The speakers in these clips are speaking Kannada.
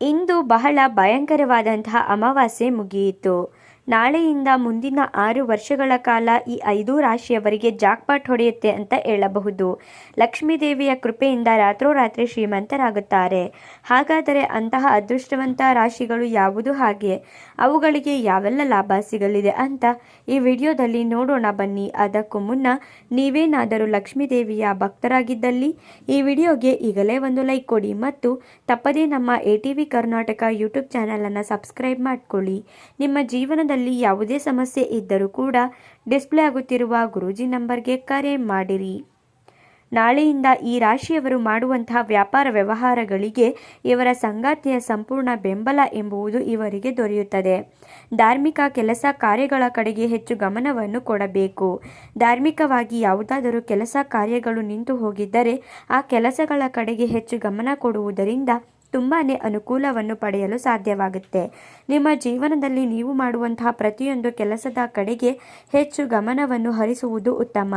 ಇಂದು ಬಹಳ ಭಯಂಕರವಾದಂತಹ ಅಮಾವಾಸ್ಯೆ ಮುಗಿಯಿತು. ನಾಳೆಯಿಂದ ಮುಂದಿನ ಆರು ವರ್ಷಗಳ ಕಾಲ ಈ ಐದು ರಾಶಿಯವರಿಗೆ ಜಾಕ್ಪಾಟ್ ಹೊಡೆಯುತ್ತೆ ಅಂತ ಹೇಳಬಹುದು. ಲಕ್ಷ್ಮೀ ದೇವಿಯ ಕೃಪೆಯಿಂದ ರಾತ್ರೋರಾತ್ರಿ ಶ್ರೀಮಂತರಾಗುತ್ತಾರೆ. ಹಾಗಾದರೆ ಅಂತಹ ಅದೃಷ್ಟವಂತ ರಾಶಿಗಳು ಯಾವುದು ಹಾಗೆ? ಅವುಗಳಿಗೆ ಯಾವೆಲ್ಲ ಲಾಭ ಸಿಗಲಿದೆ ಅಂತ ಈ ವಿಡಿಯೋದಲ್ಲಿ ನೋಡೋಣ ಬನ್ನಿ. ಅದಕ್ಕೂ ಮುನ್ನ ನೀವೇನಾದರೂ ಲಕ್ಷ್ಮೀ ದೇವಿಯ ಭಕ್ತರಾಗಿದ್ದಲ್ಲಿ ಈ ವಿಡಿಯೋಗೆ ಈಗಲೇ ಒಂದು ಲೈಕ್ ಕೊಡಿ ಮತ್ತು ತಪ್ಪದೇ ನಮ್ಮ A T V Karnataka YouTube ಚಾನಲನ್ನು ಸಬ್ಸ್ಕ್ರೈಬ್ ಮಾಡಿಕೊಳ್ಳಿ. ನಿಮ್ಮ ಜೀವನದಲ್ಲಿ ಯಾವುದೇ ಸಮಸ್ಯೆ ಇದ್ದರೂ ಕೂಡ ಡಿಸ್ಪ್ಲೇ ಆಗುತ್ತಿರುವ ಗುರೂಜಿ ನಂಬರ್ಗೆ ಕರೆ ಮಾಡಿರಿ. ನಾಳೆಯಿಂದ ಈ ರಾಶಿಯವರು ಮಾಡುವಂತಹ ವ್ಯಾಪಾರ ವ್ಯವಹಾರಗಳಿಗೆ ಇವರ ಸಂಗಾತಿಯ ಸಂಪೂರ್ಣ ಬೆಂಬಲ ಎಂಬುದು ಇವರಿಗೆ ದೊರೆಯುತ್ತದೆ. ಧಾರ್ಮಿಕ ಕೆಲಸ ಕಾರ್ಯಗಳ ಕಡೆಗೆ ಹೆಚ್ಚು ಗಮನವನ್ನು ಕೊಡಬೇಕು. ಧಾರ್ಮಿಕವಾಗಿ ಯಾವುದಾದರೂ ಕೆಲಸ ಕಾರ್ಯಗಳು ನಿಂತು ಹೋಗಿದ್ದರೆ ಆ ಕೆಲಸಗಳ ಕಡೆಗೆ ಹೆಚ್ಚು ಗಮನ ಕೊಡುವುದರಿಂದ ತುಂಬಾ ಅನುಕೂಲವನ್ನು ಪಡೆಯಲು ಸಾಧ್ಯವಾಗುತ್ತೆ. ನಿಮ್ಮ ಜೀವನದಲ್ಲಿ ನೀವು ಮಾಡುವಂತಹ ಪ್ರತಿಯೊಂದು ಕೆಲಸದ ಕಡೆಗೆ ಹೆಚ್ಚು ಗಮನವನ್ನು ಹರಿಸುವುದು ಉತ್ತಮ.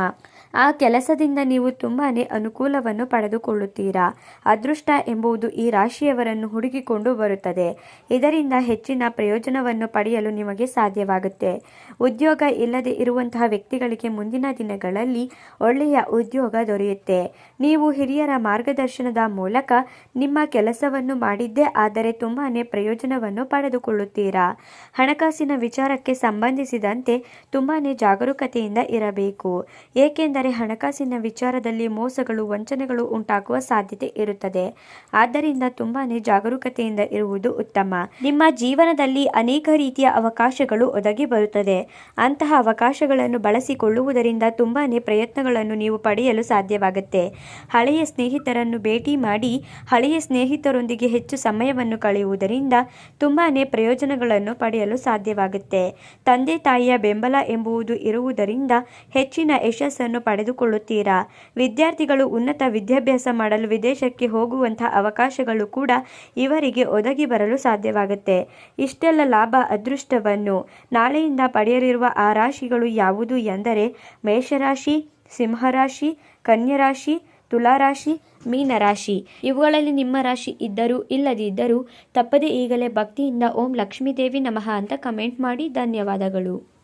ಆ ಕೆಲಸದಿಂದ ನೀವು ತುಂಬಾ ಅನುಕೂಲವನ್ನು ಪಡೆದುಕೊಳ್ಳುತ್ತೀರಾ? ಅದೃಷ್ಟ ಎಂಬುದು ಈ ರಾಶಿಯವರನ್ನು ಹುಡುಕಿಕೊಂಡು ಬರುತ್ತದೆ. ಇದರಿಂದ ಹೆಚ್ಚಿನ ಪ್ರಯೋಜನವನ್ನು ಪಡೆಯಲು ನಿಮಗೆ ಸಾಧ್ಯವಾಗುತ್ತೆ. ಉದ್ಯೋಗ ಇಲ್ಲದೆ ಇರುವಂತಹ ವ್ಯಕ್ತಿಗಳಿಗೆ ಮುಂದಿನ ದಿನಗಳಲ್ಲಿ ಒಳ್ಳೆಯ ಉದ್ಯೋಗ ದೊರೆಯುತ್ತೆ. ನೀವು ಹಿರಿಯರ ಮಾರ್ಗದರ್ಶನದ ಮೂಲಕ ನಿಮ್ಮ ಕೆಲಸವನ್ನು ಮಾಡಿದ್ದೇ, ಆದರೆ ತುಂಬಾ ಪ್ರಯೋಜನವನ್ನು ಪಡೆದುಕೊಳ್ಳುತ್ತೀರಾ? ಹಣಕಾಸಿನ ವಿಚಾರಕ್ಕೆ ಸಂಬಂಧಿಸಿದಂತೆ ತುಂಬಾ ಜಾಗರೂಕತೆಯಿಂದ ಇರಬೇಕು. ಏಕೆಂದರೆ ಹಣಕಾಸಿನ ವಿಚಾರದಲ್ಲಿ ಮೋಸಗಳು, ವಂಚನೆಗಳು ಉಂಟಾಗುವ ಸಾಧ್ಯತೆ ಇರುತ್ತದೆ. ಆದ್ದರಿಂದ ತುಂಬಾ ಜಾಗರೂಕತೆಯಿಂದ ಇರುವುದು ಉತ್ತಮ. ನಿಮ್ಮ ಜೀವನದಲ್ಲಿ ಅನೇಕ ರೀತಿಯ ಅವಕಾಶಗಳು ಒದಗಿ ಬರುತ್ತದೆ. ಅಂತಹ ಅವಕಾಶಗಳನ್ನು ಬಳಸಿಕೊಳ್ಳುವುದರಿಂದ ತುಂಬಾ ಪ್ರಯತ್ನಗಳನ್ನು ನೀವು ಪಡೆಯಲು ಸಾಧ್ಯವಾಗುತ್ತೆ. ಹಳೆಯ ಸ್ನೇಹಿತರನ್ನು ಭೇಟಿ ಮಾಡಿ, ಹಳೆಯ ಸ್ನೇಹಿತರೊಂದಿಗೆ ಹೆಚ್ಚು ಸಮಯವನ್ನು ಕಳೆಯುವುದರಿಂದ ತುಂಬಾ ಪ್ರಯೋಜನಗಳನ್ನು ಪಡೆಯಲು ಸಾಧ್ಯವಾಗುತ್ತೆ. ತಂದೆ ತಾಯಿಯ ಬೆಂಬಲ ಎಂಬುದು ಇರುವುದರಿಂದ ಹೆಚ್ಚಿನ ಯಶಸ್ಸನ್ನು ಪಡೆದುಕೊಳ್ಳುತ್ತೀರಾ? ವಿದ್ಯಾರ್ಥಿಗಳು ಉನ್ನತ ವಿದ್ಯಾಭ್ಯಾಸ ಮಾಡಲು ವಿದೇಶಕ್ಕೆ ಹೋಗುವಂತಹ ಅವಕಾಶಗಳು ಕೂಡ ಇವರಿಗೆ ಒದಗಿ ಬರಲು ಸಾಧ್ಯವಾಗುತ್ತೆ. ಇಷ್ಟೆಲ್ಲ ಲಾಭ, ಅದೃಷ್ಟವನ್ನು ನಾಳೆಯಿಂದ ಪಡೆಯಲಿರುವ ಆ ರಾಶಿಗಳು ಯಾವುದು ಎಂದರೆ ಮೇಷರಾಶಿ, ಸಿಂಹರಾಶಿ, ಕನ್ಯರಾಶಿ, ತುಲಾರಾಶಿ ಮೀನರಾಶಿ ಇವುಗಳಲ್ಲಿ ನಿಮ್ಮ ರಾಶಿ ಇದ್ದರೂ ಇಲ್ಲದಿದ್ದರೂ ತಪ್ಪದೇ ಈಗಲೇ ಭಕ್ತಿಯಿಂದ ಓಂ ಲಕ್ಷ್ಮೀದೇವಿ ನಮಃ ಅಂತ ಕಮೆಂಟ್ ಮಾಡಿ ಧನ್ಯವಾದಗಳು.